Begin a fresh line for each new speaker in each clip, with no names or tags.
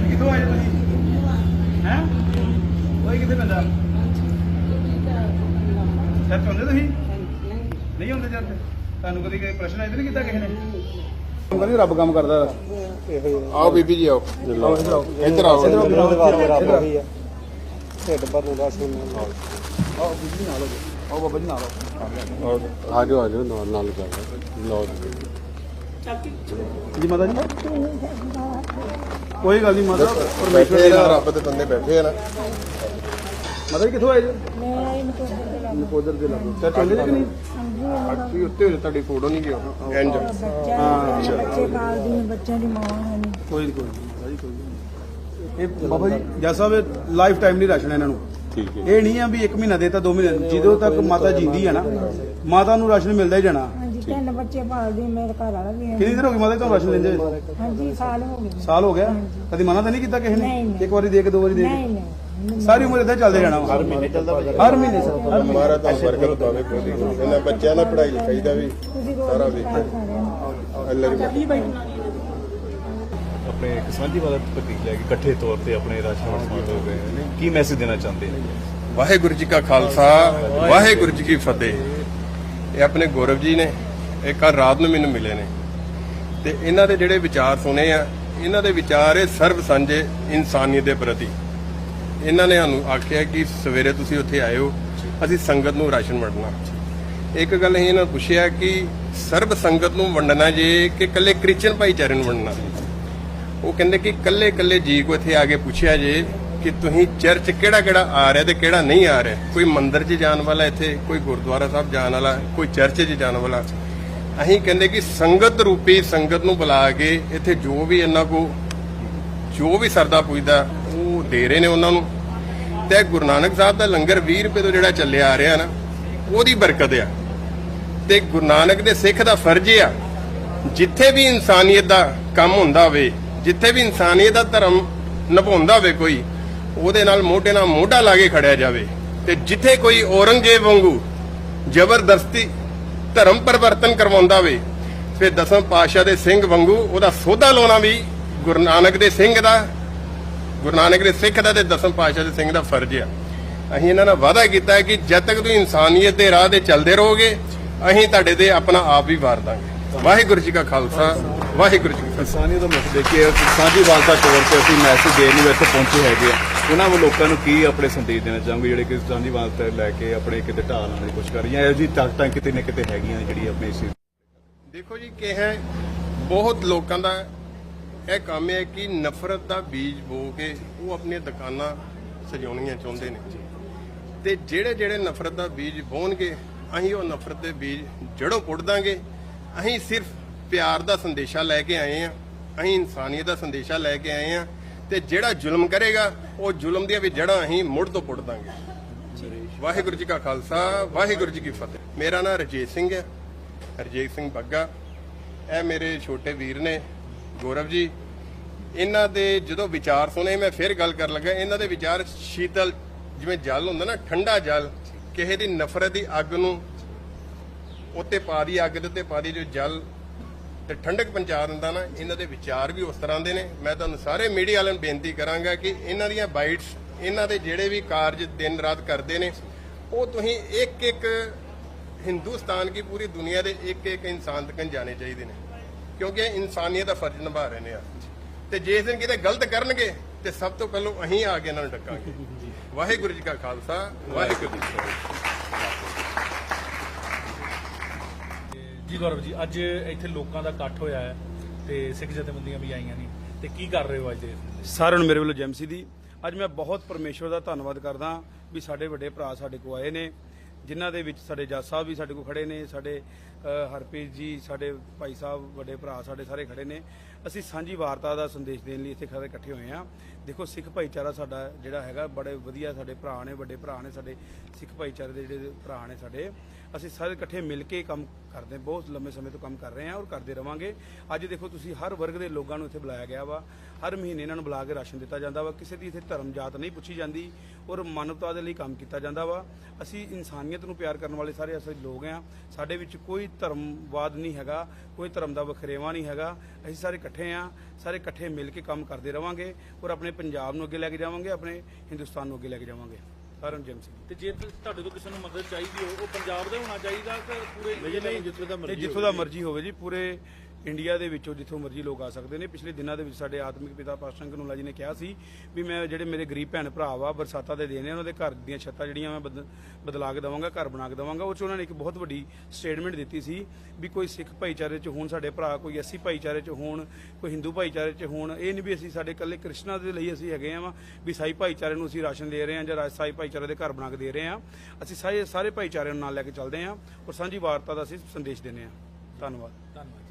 ਹਾਂਜੀ ਕਿੱਥੋਂ ਆਏ ਤੁਸੀਂ ਹੈ? ਕੋਈ ਕਿੱਥੇ ਪੈਂਦਾ? ਚਰਚ ਹੁੰਦੇ ਤੁਸੀਂ? ਨਹੀਂ ਹੁੰਦੇ ਚਰਚ ਤੁਹਾਨੂੰ ਕਦੀ ਕੋਈ ਪ੍ਰਸ਼ਨ ਆਇਆ ਨਹੀਂ ਕੀਤਾ ਕਿਸੇ ਨੇ? ਕਦੀ ਰੱਬ ਕੰਮ ਕਰਦਾ।
ਆਓ ਬੀਬੀ ਜੀ ਆਓ। ਇੱਧਰ ਆਓ।
ਢਿੱਡ ਭਰਨ ਦਾ ਸੀ
ਆਓ ਬੀਬੀ ਨਾਲ ਆਓ ਬਾਬਾ ਜੀ ਨਾਲ ਆਓ।
ਆ ਜਾਓ ਆ ਜਾਓ ਨਾਲ ਨਾਲ ਕਰ ਲਓ
ਜੀ। ਮਾਤਾ ਜੀ। ਕੋਈ ਗੱਲ ਨਹੀਂ ਮਾਤਾ ਪਰਮੇਸ਼ਵਰ
ਬੈਠੇ
ਦੇ
ਨਾ
ਨਾਲ।
ਰੱਬ ਦੇ ਬੰਦੇ ਬੈਠੇ ਆ ਨਾ।
ਮਾਤਾ ਜੀ ਕਿੱਥੋਂ ਆਏ ਜੀ?
ਕੋਈ ਦੇ
ਲਾਗੋ ਹੁੰਦੇ ਜੀ ਕਿ ਨਹੀਂ?
ਤੁਸੀਂ ਉੱਤੇ ਹੋ ਤੁਹਾਡੀ ਫੋਟੋ ਨਹੀਂ ਗਿਓ ਇੰਜ
ਬੱਚਾ ਬੱਚੇ ਪਾਲਦੀ ਨੇ ਬੱਚਿਆਂ ਦੀ ਮਾਂ ਹੈ ਨਹੀਂ
ਕੋਈ ਨਹੀਂ ਕੋਈ ਭਾਈ ਇਹ ਬਾਬਾ ਜੀ ਜੈ ਸਾਹਿਬ ਲਾਈਫ ਟਾਈਮ ਨਹੀਂ ਰਾਸ਼ਨ ਇਹਨਾਂ ਨੂੰ।
ਠੀਕ ਹੈ।
ਇਹ ਨਹੀਂ ਆ ਵੀ 1 ਮਹੀਨਾ ਦੇਤਾ 2 ਮਹੀਨੇ ਜਦੋਂ ਤੱਕ ਮਾਤਾ ਜਿੰਦੀ ਆ ਨਾ ਮਾਤਾ ਨੂੰ ਰਾਸ਼ਨ ਮਿਲਦਾ ਹੀ ਜਾਣਾ।
ਬੱਚੇ ਪਾਲਦੀ ਮੇਰੇ ਘਰ ਵਾਲਾ ਵੀ ਹੈ।
ਕਿੰਨੀ ਦਿਨ ਹੋ ਗਈ ਮਾਤਾ ਜੀ ਤੁਹਾਨੂੰ ਰਾਸ਼ਨ ਲੈਂਦੇ ਹੋਏ?
ਹਾਂਜੀ ਸਾਲ ਹੋ ਗਏ।
ਸਾਲ ਹੋ ਗਿਆ? ਕਦੀ ਮਨਾ ਤਾਂ ਨਹੀਂ ਕੀਤਾ ਕਿਸੇ
ਨਹੀਂ,
ਨੇ?
ਨਹੀਂ।
ਇੱਕ ਵਾਰੀ ਦੇ ਕੇ ਦੋ ਵਾਰੀ ਦੇ
ਨਹੀਂ
ਕੇ?
ਨਹੀਂ
ਸਾਰੀ ਉਮਰ ਇਦਾਂ ਚੱਲਦੇ ਜਾਣਾ ਹਰ ਮਹੀਨੇ ਚੱਲਦਾ ਹਰ ਮਹੀਨੇ ਸਰ ਹਰ ਮਹੀਨੇ।
ਮਾਰਾ ਤਾਂ ਬਰਕਤ ਪਾਵੇ ਕੋਈ ਇਹਨਾਂ ਬੱਚਿਆਂ ਦਾ ਪੜ੍ਹਾਈ ਲਿਖਾਈ ਦਾ ਵੀ
ਤੁਸੀਂ
ਸਾਰਾ ਵੇਖੋ ਅੱਲਾਹ ਦੀ
ਆਪਣੇ ਇੱਕ ਸਾਂਝੀ ਵਾਲਾ ਪ੍ਰਤੀਕ ਲੈ ਕੇ ਇਕੱਠੇ ਤੌਰ ਤੇ ਆਪਣੇ ਰਾਸ਼ਨ ਵੰਡ ਹੋ ਗਏ ਨੇ ਕੀ ਮੈਸੇਜ ਦੇਣਾ ਚਾਹੁੰਦੇ ਨੇ
ਵਾਹਿਗੁਰੂ ਜੀ ਕਾ ਖਾਲਸਾ ਵਾਹਿਗੁਰੂ ਜੀ ਕੀ ਫਤਿਹ। ਇਹ ਆਪਣੇ ਗੌਰਵ ਜੀ ਨੇ ਇਹ ਕੱਲ ਰਾਤ ਨੂੰ ਮੈਨੂੰ ਮਿਲੇ ਨੇ। ਤੇ ਇਹਨਾਂ ਦੇ ਜਿਹੜੇ ਵਿਚਾਰ ਸੁਣੇ ਆ, ਇਹਨਾਂ ਦੇ ਵਿਚਾਰ ਇਹ ਸਰਬ ਸਾਂਝੇ ਇਨਸਾਨੀਅਤ ਦੇ ਪ੍ਰਤੀ। ਇਹਨਾਂ ਨੇ ਸਾਨੂੰ ਆਖਿਆ ਕਿ ਸਵੇਰੇ ਤੁਸੀਂ ਉੱਥੇ ਆਇਓ, ਅਸੀਂ ਸੰਗਤ ਨੂੰ ਰਾਸ਼ਨ ਵੰਡਣਾ। ਇੱਕ ਗੱਲ ਅਸੀਂ ਇਹਨਾਂ ਨੂੰ ਪੁੱਛਿਆ ਕਿ ਸਰਬ ਸੰਗਤ ਨੂੰ ਵੰਡਣਾ ਜੇ ਕਿ ਇਕੱਲੇ ਕ੍ਰਿਸਚੀਅਨ ਭਾਈਚਾਰੇ ਨੂੰ ਵੰਡਣਾ? ਉਹ ਕਹਿੰਦੇ ਕਿ ਕੱਲੇ ਕੱਲੇ ਜੀ ਕੋ ਇੱਥੇ ਆ ਕੇ ਪੁੱਛਿਆ ਜੇ ਕਿ ਤੁਸੀਂ ਚਰਚ ਕਿਹੜਾ ਕਿਹੜਾ ਆ ਰਿਹਾ ਤੇ ਕਿਹੜਾ ਨਹੀਂ ਆ ਰਿਹਾ? ਕੋਈ ਮੰਦਿਰ 'ਚ ਜਾਣ ਵਾਲਾ ਇੱਥੇ, ਕੋਈ ਗੁਰਦੁਆਰਾ ਸਾਹਿਬ ਜਾਣ ਵਾਲਾ, ਕੋਈ ਚਰਚ 'ਚ ਜਾਣ ਵਾਲਾ? ਅਸੀਂ ਕਹਿੰਦੇ ਕਿ ਸੰਗਤ ਰੂਪੀ ਸੰਗਤ ਨੂੰ ਬੁਲਾ ਕੇ ਇੱਥੇ ਜੋ ਵੀ ਇਹਨਾਂ ਕੋ, ਜੋ ਵੀ ਸਰਦਾ ਪੁੱਜਦਾ, ਉਹ ਦੇ ਰਹੇ ਨੇ ਉਹਨਾਂ ਨੂੰ। ਤੇ ਗੁਰੂ ਨਾਨਕ ਸਾਹਿਬ ਦਾ ਲੰਗਰ 20 ਰੁਪਏ ਤੋਂ ਜਿਹੜਾ ਚੱਲਿਆ ਆ ਰਿਹਾ ਨਾ, ਉਹਦੀ ਬਰਕਤ ਆ। ਤੇ ਗੁਰੂ ਨਾਨਕ ਦੇ ਸਿੱਖ ਦਾ ਫਰਜ਼ ਆ, ਜਿੱਥੇ ਵੀ ਇਨਸਾਨੀਅਤ ਦਾ ਕੰਮ ਹੁੰਦਾ ਹੋਵੇ, ਜਿੱਥੇ ਵੀ ਇਨਸਾਨੀਅਤ ਦਾ ਧਰਮ ਨਿਭਾਉਂਦਾ ਹੋਵੇ ਕੋਈ, ਉਹਦੇ ਨਾਲ ਮੋਢੇ ਨਾਲ ਮੋਢਾ ਲਾ ਕੇ ਖੜਿਆ ਜਾਵੇ। ਤੇ ਜਿੱਥੇ ਕੋਈ ਔਰੰਗਜ਼ੇਬ ਵਾਂਗੂ ਜ਼ਬਰਦਸਤੀ ਧਰਮ ਪਰਿਵਰਤਨ ਕਰਵਾਉਂਦਾ ਵੇ, ਫਿਰ ਦਸਮ ਪਾਤਸ਼ਾਹ ਦੇ ਸਿੰਘ ਵਾਂਗੂ ਉਹਦਾ ਸੋਧਾ ਲਾਉਣਾ ਵੀ ਗੁਰੂ ਨਾਨਕ ਦੇ ਸਿੰਘ ਦਾ, ਗੁਰੂ ਨਾਨਕ ਦੇ ਸਿੱਖ ਦਾ ਤੇ ਦਸਮ ਪਾਤਸ਼ਾਹ ਦੇ ਸਿੰਘ ਦਾ ਫਰਜ਼ ਆ। ਅਸੀਂ ਇਹਨਾਂ ਨਾਲ ਵਾਅਦਾ ਕੀਤਾ ਕਿ ਜਦ ਤੱਕ ਤੁਸੀਂ ਇਨਸਾਨੀਅਤ ਦੇ ਰਾਹ ਤੇ ਚੱਲਦੇ ਰਹੋਗੇ, ਅਸੀਂ ਤੁਹਾਡੇ ਤੇ ਆਪਣਾ ਆਪ ਵੀ ਵਾਰ ਦਾਂਗੇ। ਵਾਹਿਗੁਰੂ ਜੀ ਕਾ ਖਾਲਸਾ। ਵਾਹਿਗੁਰੂ ਜੀ
ਇਨਸਾਨੀਅਤ ਦਾ ਮੁੱਖ ਦੇ ਕੇ ਸਾਂਝੀ ਵਾਲਤਾ ਤੌਰ ਤੇ ਅਸੀਂ ਮੈਸੇਜ ਦੇਣ ਨੂੰ ਇੱਥੇ ਪਹੁੰਚੇ ਹੈਗੇ ਆ। ਉਹਨਾਂ ਨੂੰ ਲੋਕਾਂ ਨੂੰ ਕੀ ਆਪਣੇ ਸੰਦੇਸ਼ ਦੇਣਾ ਚਾਹੋਗੇ ਜਿਹੜੇ ਕਿ ਸਾਂਝੀ ਵਾਲਤਾ ਲੈ ਕੇ ਆਪਣੇ ਕਿਤੇ ਢਾਲ ਲਾਉਣ ਦੀ ਕੋਸ਼ਿਸ਼ ਕਰ ਰਹੀਆਂ ਇਹੋ ਜਿਹੀ ਤਾਕਤਾਂ ਕਿਤੇ ਨਾ ਕਿਤੇ ਹੈਗੀਆਂ ਜਿਹੜੀ ਆਪਣੇ ਇਸ
ਦੇਖੋ ਜੀ ਕਿ ਹੈ ਬਹੁਤ ਲੋਕਾਂ ਦਾ ਇਹ ਕੰਮ ਹੈ ਕਿ ਨਫ਼ਰਤ ਦਾ ਬੀਜ ਬੋ ਕੇ ਉਹ ਆਪਣੀਆਂ ਦੁਕਾਨਾਂ ਸਜਾਉਣੀਆਂ ਚਾਹੁੰਦੇ ਨੇ। ਤੇ ਜਿਹੜੇ ਜਿਹੜੇ ਨਫ਼ਰਤ ਦਾ ਬੀਜ ਬੋਣਗੇ ਅਸੀਂ ਉਹ ਨਫ਼ਰਤ ਦੇ ਬੀਜ ਜੜੋਂ ਪੁੱਟ ਦਾਂਗੇ। ਅਸੀਂ ਸਿਰਫ ਪਿਆਰ ਦਾ ਸੰਦੇਸ਼ਾ ਲੈ ਕੇ ਆਏ ਆ ਅਸੀਂ ਇਨਸਾਨੀਅਤ ਦਾ ਸੰਦੇਸ਼ਾ ਲੈ ਕੇ ਆਏ ਆ ਤੇ ਜਿਹੜਾ ਜ਼ੁਲਮ ਕਰੇਗਾ, ਉਹ ਜ਼ੁਲਮ ਦੀਆਂ ਵੀ ਜੜਾਂ ਅਸੀਂ ਮੁੜ ਤੋਂ ਪੁੱਟ ਦਾਂਗੇ। ਵਾਹਿਗੁਰੂ ਜੀ ਕਾ ਖਾਲਸਾ, ਵਾਹਿਗੁਰੂ ਜੀ ਕੀ ਫਤਿਹ। ਮੇਰਾ ਨਾਮ ਰਜੀਤ ਸਿੰਘ ਹੈ ਹਰਜੀਤ ਸਿੰਘ ਬੱਗਾ। ਇਹ ਮੇਰੇ ਛੋਟੇ ਵੀਰ ਨੇ, ਗੌਰਵ ਜੀ। ਇਹਨਾਂ ਦੇ ਜਦੋਂ ਵਿਚਾਰ ਸੁਣੇ, ਮੈਂ ਫਿਰ ਗੱਲ ਕਰਨ ਲੱਗਾ। ਇਹਨਾਂ ਦੇ ਵਿਚਾਰ ਸ਼ੀਤਲ, ਜਿਵੇਂ ਜਲ ਹੁੰਦਾ ਨਾ, ਠੰਡਾ ਜਲ, ਕਿਸੇ ਦੀ ਨਫ਼ਰਤ ਦੀ ਅੱਗ ਨੂੰ ਉੱਤੇ ਪਾ ਦੀ, ਅੱਗ ਦੇ ਉੱਤੇ ਪਾ ਦੀ, ਜੋ ਜਲ ਤੇ ਠੰਡਕ ਪਹੁੰਚਾ ਦਿੰਦਾ ਨਾ, ਇਹਨਾਂ ਦੇ ਵਿਚਾਰ ਵੀ ਉਸ ਤਰ੍ਹਾਂ ਦੇ ਨੇ। ਮੈਂ ਤੁਹਾਨੂੰ ਸਾਰੇ ਮੀਡੀਆ ਵਾਲਿਆਂ ਨੂੰ ਬੇਨਤੀ ਕਰਾਂਗਾ ਕਿ ਇਹਨਾਂ ਦੀਆਂ ਬਾਈਟਸ, ਇਹਨਾਂ ਦੇ ਜਿਹੜੇ ਵੀ ਕਾਰਜ ਦਿਨ ਰਾਤ ਕਰਦੇ ਨੇ, ਉਹ ਤੁਸੀਂ ਇੱਕ ਇੱਕ ਹਿੰਦੁਸਤਾਨ ਕੀ ਪੂਰੀ ਦੁਨੀਆ ਦੇ ਇੱਕ ਇੱਕ ਇਨਸਾਨ ਤੱਕ ਜਾਣੇ ਚਾਹੀਦੇ ਨੇ। ਕਿਉਂਕਿ ਇਹ ਇਨਸਾਨੀਅਤ ਦਾ ਫਰਜ਼ ਨਿਭਾ ਰਹੇ ਨੇ ਆ ਤੇ ਜੇ ਦਿਨ ਕਿਤੇ ਗਲਤ ਕਰਨਗੇ, ਤੇ ਸਭ ਤੋਂ ਪਹਿਲਾਂ ਅਸੀਂ ਆ ਕੇ ਇਹਨਾਂ ਨੂੰ ਡੱਕਾਂਗੇ। ਵਾਹਿਗੁਰੂ ਜੀ ਕਾ ਖਾਲਸਾ, ਵਾਹਿਗੁਰੂ ਜੀ ਕੀ ਫਤਿਹ
ਜੀ ਗੌਰਵ ਜੀ, ਅੱਜ ਇੱਥੇ ਲੋਕਾਂ ਦਾ ਇਕੱਠ ਹੋਇਆ ਹੈ ਤੇ ਸਿੱਖ ਜਥੇਬੰਦੀਆਂ ਵੀ ਆਈਆਂ ਨੇ। ਤੇ ਕੀ ਕਰ ਰਹੇ ਹੋ ਅੱਜ ਦੇ
ਸਾਰਿਆਂ ਨੂੰ ਮੇਰੇ ਵੱਲੋਂ ਜੈਮਸੀ ਦੀ ਅੱਜ ਮੈਂ ਬਹੁਤ ਪਰਮੇਸ਼ਵਰ ਦਾ ਧੰਨਵਾਦ ਕਰਦਾ ਵੀ ਸਾਡੇ ਵੱਡੇ ਭਰਾ ਸਾਡੇ ਕੋ ਆਏ ਨੇ, ਜਿਨ੍ਹਾਂ ਦੇ ਵਿੱਚ ਸਾਡੇ ਜੱਜ ਸਾਹਿਬ ਵੀ ਸਾਡੇ ਕੋਲ ਖੜੇ ਨੇ, ਸਾਡੇ ਹਰਪ੍ਰੀਤ ਜੀ, ਸਾਡੇ ਭਾਈ ਸਾਹਿਬ, ਵੱਡੇ ਭਰਾ ਸਾਡੇ ਸਾਰੇ ਖੜੇ ਨੇ। ਅਸੀਂ ਸਾਂਝੀ ਵਾਰਤਾ ਦਾ ਸੰਦੇਸ਼ ਦੇਣ ਲਈ ਇੱਥੇ ਖੜੇ ਇਕੱਠੇ ਹੋਏ ਆ ਦੇਖੋ, ਸਿੱਖ ਭਾਈਚਾਰਾ ਸਾਡਾ ਜਿਹੜਾ ਹੈਗਾ, ਬੜੇ ਵਧੀਆ ਸਾਡੇ ਭਰਾ ਨੇ, ਵੱਡੇ ਭਰਾ ਨੇ, ਸਾਡੇ ਸਿੱਖ ਭਾਈਚਾਰੇ ਦੇ ਜਿਹੜੇ ਭਰਾ ਨੇ ਸਾਡੇ। ਅਸੀਂ ਸਾਰੇ ਇਕੱਠੇ ਮਿਲ ਕੇ ਕੰਮ ਕਰਦੇ ਬਹੁਤ ਲੰਮੇ ਸਮੇਂ ਤੋਂ ਕੰਮ ਕਰ ਰਹੇ ਹਾਂ ਔਰ ਕਰਦੇ ਰਵਾਂਗੇ। ਅੱਜ ਦੇਖੋ, ਤੁਸੀਂ ਹਰ ਵਰਗ ਦੇ ਲੋਕਾਂ ਨੂੰ ਇੱਥੇ ਬੁਲਾਇਆ ਗਿਆ ਵਾ। ਹਰ ਮਹੀਨੇ ਇਹਨਾਂ ਨੂੰ ਬੁਲਾ ਕੇ ਰਾਸ਼ਨ ਦਿੱਤਾ ਜਾਂਦਾ ਵਾ। ਕਿਸੇ ਦੀ ਇੱਥੇ ਧਰਮ ਜਾਤ ਨਹੀਂ ਪੁੱਛੀ ਜਾਂਦੀ ਔਰ ਮਾਨਵਤਾ ਦੇ ਲਈ ਕੰਮ ਕੀਤਾ ਜਾਂਦਾ ਵਾ। ਅਸੀਂ ਇਨਸਾਨੀਅਤ ਨੂੰ ਪਿਆਰ ਕਰਨ ਵਾਲੇ ਸਾਰੇ ਅਸੀਂ ਲੋਕ ਆ ਸਾਡੇ ਵਿੱਚ ਕੋਈ ਧਰਮਵਾਦ ਨਹੀਂ ਹੈਗਾ, ਕੋਈ ਧਰਮ ਦਾ ਵਖਰੇਵਾ ਨਹੀਂ ਹੈਗਾ। ਅਸੀਂ ਸਾਰੇ ਇਕੱਠੇ ਆ ਸਾਰੇ ਇਕੱਠੇ ਮਿਲ ਕੇ ਕੰਮ ਕਰਦੇ ਰਵਾਂਗੇ ਔਰ ਆਪਣੇ ਪੰਜਾਬ ਨੂੰ ਅੱਗੇ ਲੈ ਕੇ ਜਾਵਾਂਗੇ ਆਪਣੇ ਹਿੰਦੁਸਤਾਨ ਨੂੰ ਅੱਗੇ ਲੈ ਕੇ ਜਾਵਾਂਗੇ। ਸਾਰਿਆਂ ਨੂੰ ਜੈਮ ਸਿੰਘ
ਤੇ ਜੇ ਤੁਹਾਡੇ ਤੋਂ ਕਿਸੇ ਨੂੰ ਮਦਦ ਚਾਹੀਦੀ ਹੋ ਉਹ ਪੰਜਾਬ ਦਾ ਹੋਣਾ ਚਾਹੀਦਾ ਕਿ ਪੂਰੇ ਨਹੀਂ ਜਿੱਥੇ ਦਾ
ਤੇ ਜਿੱਥੋਂ ਦਾ ਮਰਜ਼ੀ ਹੋਵੇ ਜੀ ਪੂਰੇ ਇੰਡੀਆ ਦੇ ਵਿੱਚੋਂ ਜਿੱਥੋਂ ਮਰਜ਼ੀ ਲੋਕ ਆ ਸਕਦੇ ਨੇ। ਪਿਛਲੇ ਦਿਨਾਂ ਦੇ ਵਿੱਚ ਸਾਡੇ ਆਤਮਿਕ ਪਿਤਾ ਪਾਸਟਰ ਕਨੂਲਾ ਜੀ ਨੇ ਕਿਹਾ ਸੀ ਵੀ ਮੈਂ ਜਿਹੜੇ ਮੇਰੇ ਗਰੀਬ ਭੈਣ ਭਰਾ ਵਾ ਬਰਸਾਤਾਂ ਦੇ ਦੇਣੇ ਨੇ, ਉਹਨਾਂ ਦੇ ਘਰ ਦੀਆਂ ਛੱਤਾਂ ਜਿਹੜੀਆਂ ਮੈਂ ਬਦ- ਬਦਲਾ ਕੇ ਦਵਾਂਗਾ, ਘਰ ਬਣਾ ਕੇ ਦਵਾਂਗਾ। ਉਹ ਚ ਉਹਨਾਂ ਨੇ ਇੱਕ ਬਹੁਤ ਵੱਡੀ ਸਟੇਟਮੈਂਟ ਦਿੱਤੀ ਸੀ ਵੀ ਕੋਈ ਸਿੱਖ ਭਾਈਚਾਰੇ ਚ ਹੋਣ, ਸਾਡੇ ਭਰਾ ਕੋਈ ਐਸੀ ਭਾਈਚਾਰੇ ਚ ਹੋਣ, ਕੋਈ ਹਿੰਦੂ ਭਾਈਚਾਰੇ ਚ ਹੋਣ, ਇਹ ਨਹੀਂ ਵੀ ਅਸੀਂ ਸਾਡੇ ਇਕੱਲੇ ਕ੍ਰਿਸ਼ਨਾ ਦੇ ਲਈ ਅਸੀਂ ਹੈਗੇ ਆ ਵੀ ਸਾਈ ਭਾਈਚਾਰੇ ਨੂੰ ਅਸੀਂ ਰਾਸ਼ਨ ਦੇ ਰਹੇ ਹਾਂ ਜਾਂ ਰਾਜ, ਸਾਈ ਭਾਈਚਾਰੇ ਦੇ ਘਰ ਬਣਾ ਕੇ ਦੇ ਰਹੇ ਹਾਂ ਅਸੀਂ ਸਾਰੇ ਸਾਰੇ ਭਾਈਚਾਰੇ ਨੂੰ ਨਾਲ ਲੈ ਕੇ ਚੱਲਦੇ ਹਾਂ ਔਰ ਸਾਂਝੀ ਵਾਰਤਾ ਦਾ ਅਸੀਂ ਸੰਦੇਸ਼ ਦਿੰਦੇ ਹਾਂ ਧੰਨਵਾਦ।
ਧੰਨਵਾਦ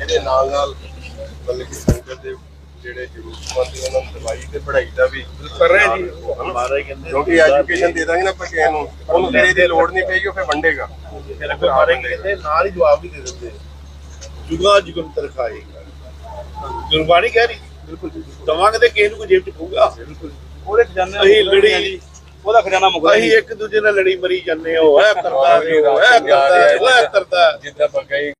ਇਹਦੇ ਨਾਲ ਨਾਲ ਮਤਲਬ ਕਿ ਸੰਗਤ ਦੇ ਜਿਹੜੇ ਜ਼ਰੂਰਤਮੰਦ ਉਹਨਾਂ ਨੂੰ ਦਵਾਈ ਤੇ ਪੜ੍ਹਾਈ ਦਾ ਵੀ ਕਰ ਰਹੇ ਜੀ?
ਹਮਾਰੇ ਕਹਿੰਦੇ
ਕਿਉਂਕਿ ਐਜੂਕੇਸ਼ਨ ਦੇ ਦਾਂਗੇ ਨਾ ਆਪਾਂ ਕਿਸੇ ਨੂੰ। ਉਹਨੂੰ ਫਿਰ ਇਹਦੀ ਲੋੜ ਨਹੀਂ ਪਏਗੀ ਉਹ ਫਿਰ ਵੰਡੇਗਾ।
ਫਿਰ ਕਹਿੰਦੇ ਨਾਲ ਹੀ ਜਵਾਬ ਵੀ ਦੇ ਦਿੰਦੇ ਜੁਗਾ ਜੁਗਨ ਤਰਖਾਏਗਾ ਗੁਰਬਾਣੀ ਕਹਿ ਰਹੀ। ਬਿਲਕੁਲ ਦਵਾਂਗੇ ਤੇ ਕਿਸੇ ਨੂੰ ਕੋਈ ਜੇਬ ਚ ਪਊਗਾ।
ਉਹਦੇ ਖਜ਼ਾਨੇ
ਅਸੀਂ ਲੜੀ।
ਉਹਦਾ ਖਜ਼ਾਨਾ ਮੁਕਦਾ
ਅਸੀਂ ਇੱਕ ਦੂਜੇ ਨਾਲ ਲੜੀ ਮਰੀ ਜਾਂਦੇ ਹੋ। ਇਹ ਕਰਦਾ ਹੈ ਉਹ ਇਹ ਕਰਦਾ ਹੈ ਉਹ ਇਹ ਕਰਦਾ ਹੈ
ਜਿੱਦਾਂ ਆਪਾਂ ਕਹੀ